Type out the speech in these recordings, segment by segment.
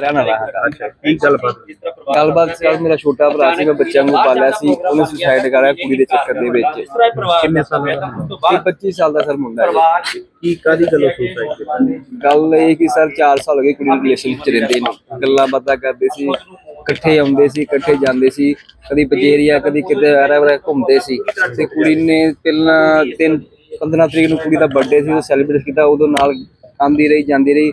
ਰਹਿਣ ਵਾਲਾ ਹਾਂ। ਅੱਛਾ ਕੀ ਗੱਲਬਾਤ ਹੋਈ? ਗੱਲਬਾਤ ਸੀ ਮੇਰਾ ਛੋਟਾ ਭਰਾ ਸੀ ਮੈਂ ਬੱਚਿਆਂ ਨੂੰ ਪਾਲਿਆ ਸੀ ਉਹਨੇ ਸੁਸਾਈਡ ਕਰਿਆ ਕੁੜੀ ਦੇ ਚੱਕਰ ਦੇ ਵਿੱਚ। ਕਿੰਨੇ ਸਾਲਾਂ ਦਾ ਮੁੰਡਾ? ਇਹ 25 ਸਾਲ ਦਾ ਸਰ ਮੁੰਡਾ ਹੈ ਕੀ ਕਾਦੀ ਗੱਲੋਂ ਸੁਸਾਈਡ ਕੀਤੀ? ਗੱਲ ਇਹ ਕਿ ਸਰ 4 ਸਾਲ ਹੋ ਗਏ ਕੁੜੀ ਰਿਲੇਸ਼ਨ ਚ ਰਹਿੰਦੇ ਨੇ। ਗੱਲਾਂ ਬਾਤਾਂ ਕਰਦੇ ਸੀ ਇਕੱਠੇ ਆਉਂਦੇ ਸੀ ਇਕੱਠੇ ਜਾਂਦੇ ਸੀ। ਕਦੀ ਪਜੇਰੀਆ ਕਦੀ ਕਿਤੇ ਆਰਾ ਵਰਾ ਘੁੰਮਦੇ ਸੀ। ਤੇ ਕੁੜੀ ਨੇ ਪਹਿਲਾਂ ਤਿੰਨ 15 ਤਰੀਕ ਨੂੰ ਕੁੜੀ ਦਾ ਬਰਥਡੇ ਸੀ ਉਹ ਸੈਲੀਬ੍ਰੇਟ ਕੀਤਾ ਉਦੋਂ ਨਾਲ ਆਂਦੀ ਰਹੀ ਜਾਂਦੀ ਰਹੀ।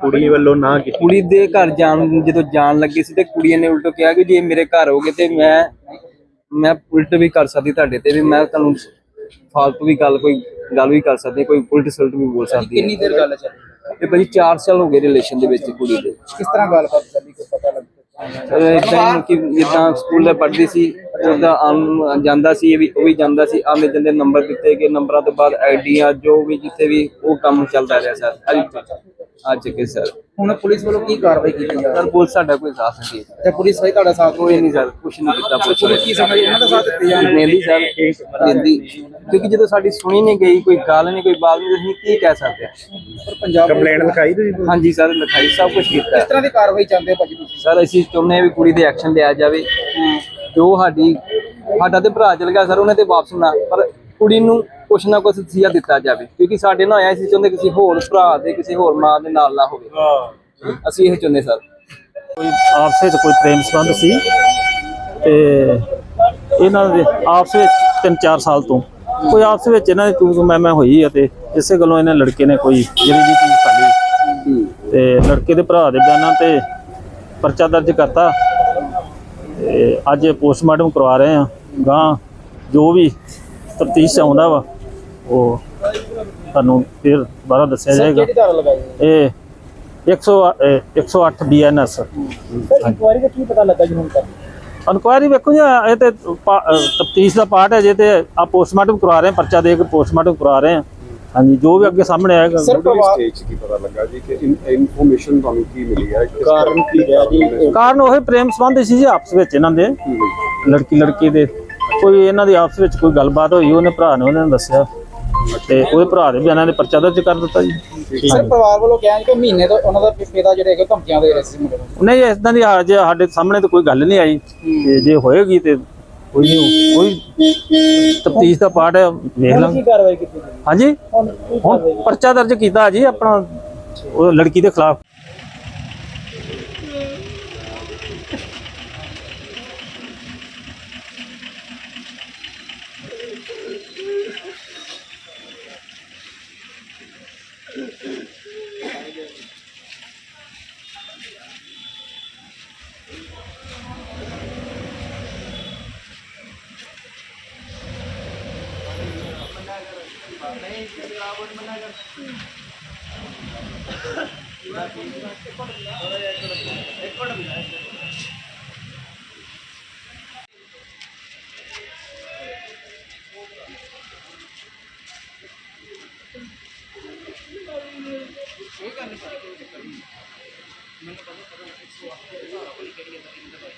ਕੁੜੀ ਵੱਲੋਂ ਨਾ ਕੀਤੀ। ਕੁੜੀ ਦੇ ਘਰ ਜਾਣ ਜਦੋਂ ਜਾਣ ਲੱਗੀ ਸੀ ਤੇ ਕੁੜੀ ਨੇ ਉਲਟੋ ਕਿਹਾ ਕਿ ਜੇ ਮੇਰੇ ਘਰ ਹੋਗੇ ਤੇ ਮੈਂ ਮੈਂ ਉਲਟ ਵੀ ਕਰ ਸਕਦੀ ਤੁਹਾਡੇ ਤੇ ਵੀ ਮੈਂ ਤੁਹਾਨੂੰ ਫਾਲਤੂ ਵੀ ਗੱਲ ਕੋਈ ਗੱਲ ਵੀ ਕਰ ਸਕਦੀ ਕੋਈ ਉਲਟ ਸਲਟ ਵੀ ਬੋਲ ਸਕਦੀ ਕਿੰਨੀ ਦੇਰ ਗੱਲ ਚੱਲੀ ਤੇ ਭਾਜੀ 4 ਸਾਲ ਹੋ ਗਏ ਰਿਲੇਸ਼ਨ ਦੇ ਵਿੱਚ ਕੁੜੀ ਦੇ। ਕਿਸ ਤਰ੍ਹਾਂ ਗੱਲਬਾਤ ਚੱਲੀ ਕੋਈ ਪਤਾ ਲੱਗ? ਇਦਾਂ ਕਿ ਜਿੱਦਾਂ ਸਕੂਲ ਦੇ ਪੜ੍ਹਦੀ ਸੀ ਉਹਦਾ ਆਉਣ ਜਾਂਦਾ ਸੀ ਇਹ ਵੀ ਉਹ ਵੀ ਜਾਂਦਾ ਸੀ ਆਉਂਦੇ ਜਾਂਦੇ ਨੰਬਰ ਦਿੱਤੇ ਗਏ ਨੰਬਰਾਂ ਤੋਂ ਬਾਅਦ ਆਈਡੀਆਂ ਜੋ ਵੀ ਜਿੱਥੇ ਵੀ ਉਹ ਕੰਮ ਚੱਲਦਾ ਰਿਹਾ ਸਰ। ਅੱਜ ਅੱਜ ਕੇ ਸਰ। ਹੁਣ ਪੁਲਿਸ ਵੱਲੋਂ ਕੀ ਕਾਰਵਾਈ ਕੀਤੀ ਜਾ ਰਹੀ ਸਰ ਪੁਲਿਸ ਸਾਡਾ ਕੋਈ ਸਾਥ ਨਹੀਂ ਦੇ ਤੇ ਪੁਲਿਸ ਵੀ ਤੁਹਾਡਾ ਸਾਥ ਕੋਈ ਨਹੀਂ ਸਰ ਕੁਛ ਨਹੀਂ ਕੀਤਾ ਪੁਲਿਸ ਪੁਲਿਸ ਕੀ ਸਮਝ ਉਹਨਾਂ ਦਾ ਸਾਥ ਦਿੱਤੇ ਜਾ ਲੈਂਦੀ ਸਰ ਲੈਂਦੀ ਕਿਉਂਕਿ ਜਦੋਂ ਸਾਡੀ ਸੁਣੀ ਨਹੀਂ ਗਈ ਕੋਈ ਗੱਲ ਨਹੀਂ ਕੋਈ ਬਾਤ ਨਹੀਂ ਅਸੀਂ ਕੀ ਕਹਿ ਸਕਦੇ ਹਾਂ? ਪਰ ਪੰਜਾਬ ਕੰਪਲੇਂਟ ਲਿਖਾਈ ਤੁਸੀਂ ਹਾਂਜੀ ਸਰ ਲਿਖਾਈ ਸਭ ਕੁਝ ਕੀਤਾ ਕਿਸ ਤਰ੍ਹਾਂ ਦੀ ਕਾਰਵਾਈ ਚਾਹੁੰਦੇ ਹੋ ਭਾਜੀ ਤੁਸੀਂ? ਸਰ ਅਸੀਂ ਚਾਹੁੰਦੇ ਹਾਂ ਵੀ ਕੁੜੀ ਦੇ ਐਕਸ਼ਨ ਲਿਆ ਜਾਵੇ। ਤੇ ਉਹ ਸਾਡੀ ਸਾਡਾ ਤੇ ਭਰਾ ਚਲ ਗਿਆ ਸਰ ਉਹਨੇ ਤੇ ਵਾਪਸ ਨਾ ਪਰ ਕੁੜੀ ਨੂੰ ਕੁਛ ਨਾ ਕੁਛ ਸਿਆ ਦਿੱਤਾ ਜਾਵੇ ਕਿਉਂਕਿ ਸਾਡੇ ਨਾਲ ਆਇਆ ਸੀ ਚਾਹੁੰਦੇ ਕਿਸੇ ਹੋਰ ਭਰਾ ਦੇ ਕਿਸੇ ਹੋਰ ਮਾਂ ਦੇ ਨਾਲ ਨਾ ਹੋਵੇ। ਅਸੀਂ ਇਹ ਚਾਹੁੰਦੇ ਸਰ। ਕੋਈ ਆਪਸ ਵਿੱਚ ਕੋਈ ਪ੍ਰੇਮ ਸੰਬੰਧ ਸੀ? ਤੇ ਇਹਨਾਂ ਦੇ ਆਪਸ ਵਿੱਚ 3-4 ਸਾਲ ਤੋਂ। ਕੋਈ ਆਪਸ ਵਿੱਚ ਇਹਨਾਂ ਦੀ ਤੂੰ ਮੈਂ ਮੈਂ ਹੋਈ ਆ ਤੇ ਇਸੇ ਗੱਲੋਂ ਇਹਨਾਂ ਲੜਕੇ ਨੇ ਕੋਈ ਜਿਹੜੀ ਜੀ ਚੀਜ਼ ਕਰ ਲਈ। ਤੇ ਲੜਕੇ ਦੇ ਭਰਾ ਦੇ ਬਿਆਨਾਂ ਤੇ ਪਰਚਾ ਦਰਜ ਕਰਤਾ। ਤੇ ਅੱਜ ਪੋਸਟਮਾਰਟਮ ਕਰਵਾ ਰਹੇ ਆ। ਗਾਂ ਜੋ ਵੀ ਤਫਤੀਸ਼ ਆਉਂਦਾ ਵਾ ਉਹ ਤੁਹਾਨੂੰ ਫਿਰ ਦੁਬਾਰਾ ਦੱਸਿਆ ਜਾਏਗਾ। ਕਿਹੜੀ ਧਾਰਾ ਲਗਾਈ ਹੈ? ਇਹ 100 ਇਹ 108 ਬੀਐਨਐਸ ਸਰ ਇਨਕੁਆਇਰੀ ਦਾ ਕੀ ਪਤਾ ਲੱਗਾ ਜੀ ਹੁਣ ਤੱਕ? ਇਨਕੁਆਇਰੀ ਵੇਖੋ ਜੀ ਇਹ ਤੇ ਤਫਤੀਸ਼ ਦਾ ਪਾਰਟ ਹੈ ਜੇ ਤੇ ਆ ਪੋਸਟਮਾਰਟਮ ਕਰਵਾ ਰਹੇ ਹਾਂ ਪਰਚਾ ਦੇ ਕੇ ਪੋਸਟਮਾਰਟਮ ਕਰਵਾ ਰਹੇ ਹਾਂ। ਹਾਂਜੀ ਜੋ ਵੀ ਅੱਗੇ ਸਾਹਮਣੇ ਆਏਗਾ। ਸਰ ਸਟੇਜ ਕੀ ਪਤਾ ਲੱਗਾ ਜੀ ਕਿ ਇਨਫੋਰਮੇਸ਼ਨ ਤੁਹਾਨੂੰ ਕੀ ਮਿਲੀ ਹੈ ਕਾਰਨ ਕੀ ਰਿਹਾ ਜੀ? ਕਾਰਨ ਉਹ ਪ੍ਰੇਮ ਸੰਬੰਧ ਸੀ ਜੀ ਆਪਸ ਵਿੱਚ ਇਹਨਾਂ ਦੇ। ਲੜਕੀ ਲੜਕੀ ਦੇ। ਕੋਈ ਇਹਨਾਂ ਦੀ ਆਪਸ ਵਿੱਚ ਕੋਈ ਗੱਲਬਾਤ ਹੋਈ ਉਹਨੇ ਭਰਾ ਨੇ ਉਹਨਾਂ ਨੂੰ ਦੱਸਿਆ। ਤੇ ਉਹਦੇ ਭਰਾ ਦੇ ਬਿਆਨਾਂ ਦੇ ਪਰਚਾ ਦਰਜ ਕਰ ਦਿੱਤਾ ਜੀ। ਸਰ ਪਰਿਵਾਰ ਵੱਲੋਂ ਕਿਹਾ ਕਿ ਮਹੀਨੇ ਤੋਂ ਉਹਨਾਂ ਦਾ ਪਿਤਾ ਜਿਹੜੇ ਹੈਗੇ ਧਮਕੀਆਂ ਦੇ ਰਹੇ ਸੀ ਮੁੰਡੇ ਨੂੰ। ਨਹੀਂ ਇਦਾਂ ਦੀ ਹਾਲ ਜੇ ਸਾਡੇ ਸਾਹਮਣੇ ਤਾਂ ਕੋਈ ਗੱਲ ਨਹੀਂ ਆਈ। ਤੇ ਜੇ ਹੋਏਗੀ ਤੇ ਕੋਈ ਨਹੀਂ ਕੋਈ ਤਫਤੀਸ਼ ਦਾ ਪਾਰਟ ਹੈ ਵੇਖ ਲਾਂਗੇ। ਕੀ ਕਾਰਵਾਈ ਕੀਤੀ ਹਾਂਜੀ? ਹੁਣ ਪਰਚਾ ਦਰਜ ਕੀਤਾ ਜੀ ਆਪਣਾ ਉਹ ਲੜਕੀ ਦੇ ਖਿਲਾਫ। ਮੈਨੂੰ ਪਤਾ ਪਰ 108 ਦਾ ਬਣ ਕੇ ਕਿਹੜੀ ਹੈ ਤਾਂ ਇਹ ਦਵਾਈ।